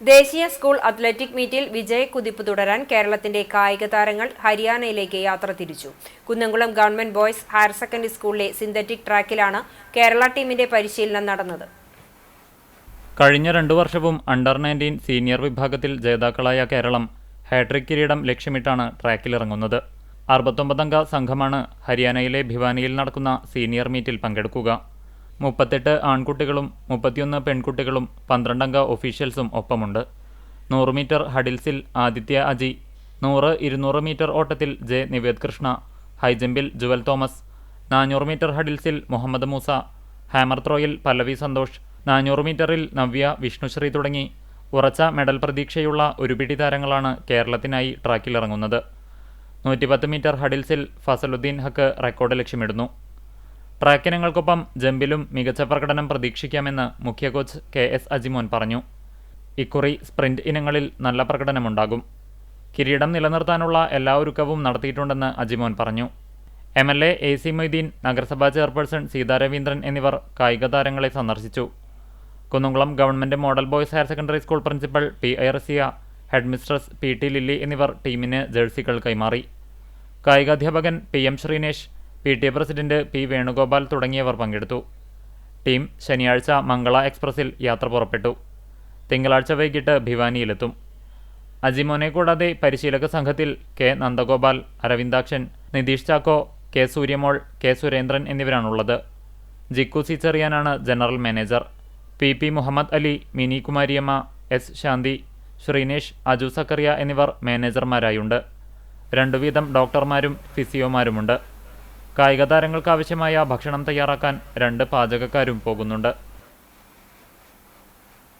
ദേശീയ school athletic മീറ്റിൽ വിജയക്കുതിപ്പ് തുടരാൻ കേരളത്തിന്റെ കായിക താരങ്ങൾ ഹരിയാനയിലേക്ക് യാത്ര തിരിച്ചു. Kunnamkulam government boys higher secondary സ്കൂളിലെ സിന്തറ്റിക് ട്രാക്കിലാണ് കേരള ടീമിന്റെ പരിശീലനം നടന്നത്. കഴിഞ്ഞ രണ്ടു വർഷവും അണ്ടർ നയന്റീൻ സീനിയർ വിഭാഗത്തിൽ ജേതാക്കളായ കേരളം ഹാട്രിക് കിരീടം ലക്ഷ്യമിട്ടാണ് ട്രാക്കിലിറങ്ങുന്നത്. അറുപത്തൊമ്പതംഗ സംഘമാണ് ഹരിയാനയിലെ ഭിവാനിയിൽ നടക്കുന്ന സീനിയർ മീറ്റിൽ പങ്കെടുക്കുക. മുപ്പത്തെട്ട് ആൺകുട്ടികളും മുപ്പത്തിയൊന്ന് പെൺകുട്ടികളും പന്ത്രണ്ടംഗ ഒഫീഷ്യൽസും ഒപ്പമുണ്ട്. നൂറ് മീറ്റർ ഹഡിൽസിൽ ആദിത്യ അജി. നൂറ് ഇരുന്നൂറ് മീറ്റർ ഓട്ടത്തിൽ ജെ. നിവേദ് കൃഷ്ണ. ഹൈജമ്പിൽ ജുവൽ തോമസ്. നാനൂറ് മീറ്റർ ഹഡിൽസിൽ മുഹമ്മദ് മൂസ. ഹാമർ ത്രോയിൽ പല്ലവി സന്തോഷ്. നാനൂറ് മീറ്ററിൽ നവ്യ വിഷ്ണുശ്രീ തുടങ്ങി. ഉറച്ച മെഡൽ പ്രതീക്ഷയുള്ള ഒരുപിടി താരങ്ങളാണ് കേരളത്തിനായി ട്രാക്കിലിറങ്ങുന്നത്. നൂറ്റിപ്പത്ത് മീറ്റർ ഹഡിൽസിൽ ഫസലുദ്ദീൻ ഹക്ക് റെക്കോർഡ് ലക്ഷ്യമിടുന്നു. ട്രാക്ക് ഇനങ്ങൾക്കൊപ്പം ജമ്പിലും മികച്ച പ്രകടനം പ്രതീക്ഷിക്കാമെന്ന് മുഖ്യ കോച്ച് കെ എസ് അജിമോൻ പറഞ്ഞു. ഇക്കുറി സ്പ്രിന്റ് ഇനങ്ങളിൽ നല്ല പ്രകടനമുണ്ടാകും. കിരീടം നിലനിർത്താനുള്ള എല്ലാ ഒരുക്കവും നടത്തിയിട്ടുണ്ടെന്ന് അജിമോൻ പറഞ്ഞു. M L A A C Moideen നഗരസഭാ ചെയർപേഴ്സൺ സീതാ രവീന്ദ്രൻ എന്നിവർ കായിക താരങ്ങളെ സന്ദർശിച്ചു. Kunnamkulam government model boys higher secondary school principal P I Rasiya headmistress P T Lilly എന്നിവർ ടീമിന് ജേഴ്സികൾ കൈമാറി. കായികാധ്യാപകൻ P M Sreenesh P T A president P Venugopal തുടങ്ങിയവർ പങ്കെടുത്തു. ടീം ശനിയാഴ്ച മംഗള എക്സ്പ്രസിൽ യാത്ര പുറപ്പെട്ടു. തിങ്കളാഴ്ച വൈകിട്ട് ഭിവാനിയിലെത്തും. അജിമോനെ കൂടാതെ പരിശീലക സംഘത്തിൽ K Nandagopal Aravindakshan Nitheesh Chacko K Suryamol K Surendran എന്നിവരാണുള്ളത്. Jikku സിച്ചറിയാനാണ് general manager. P P Muhammad Ali Mini Kumariyamma S Shanthi Sreenesh Aju Zakaria എന്നിവർ മാനേജർമാരായുണ്ട്. രണ്ടുവീതം ഡോക്ടർമാരും ഫിസിയോമാരുമുണ്ട്. കായിക താരങ്ങൾക്ക് ആവശ്യമായ ഭക്ഷണം തയ്യാറാക്കാൻ രണ്ട് പാചകക്കാരും പോകുന്നുണ്ട്